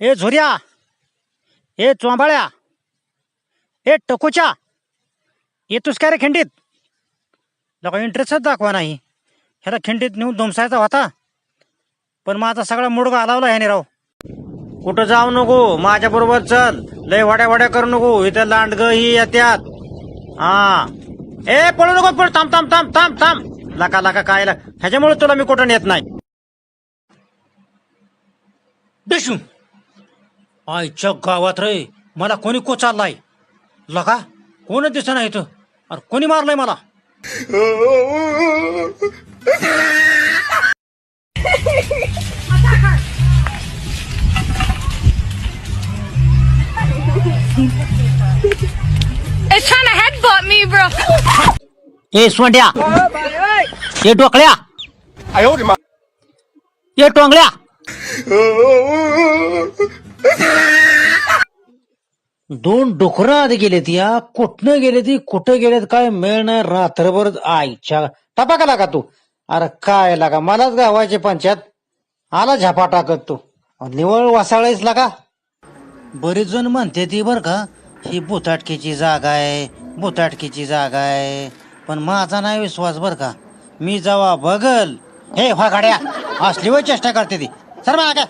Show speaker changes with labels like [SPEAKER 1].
[SPEAKER 1] ए झुर्या ए चोंबाळ्या ए टकोच्या येतोस काय रे खिंडीत. लोक इंटरेस्टच दाखवा नाही. ह्याला खिंडीत नेऊन धुमसायचा होता. पण माझा सगळा मुडगा हलावला ह्याने राव. कुठं जाऊ नको माझ्या बरोबर चल. लय वाड्या वाड्या करू नको इथं लांडग ही येत्यात. हा. ए पळू नको पळ थांब थांब थांब थांब थांब. लका लका काय ला- ह्याच्यामुळे तुला मी कुठं नेत नाही. देशू आईच्या गावात रे मला कोणी को चाललाय लका कोणच दिसत नाही इथं. अरे कोणी मारलंय मला?
[SPEAKER 2] It's trying to headbutt me, bro.
[SPEAKER 1] ए सोंड्या. ए डोकळ्या ए टोंगड्या दोन डुकरं आधी गेलेत या कुठनं गेले ती कुठं गेलेत काय मेळ नाही रात्रभर आईच्या टपाका लागा तू? अरे काय लागा मलाच गावाचे पंचायत आला झापा टाकत तू. निवळ वासाळायच लागा. बरेच जण म्हणते ती बर का ही भुताटकीची जागा आहे भुताटकीची जागा आहे. पण माझा नाही विश्वास बर का. मी जावा बघल हे गाड्या. असली वय चेष्टा करते ती. सर काय.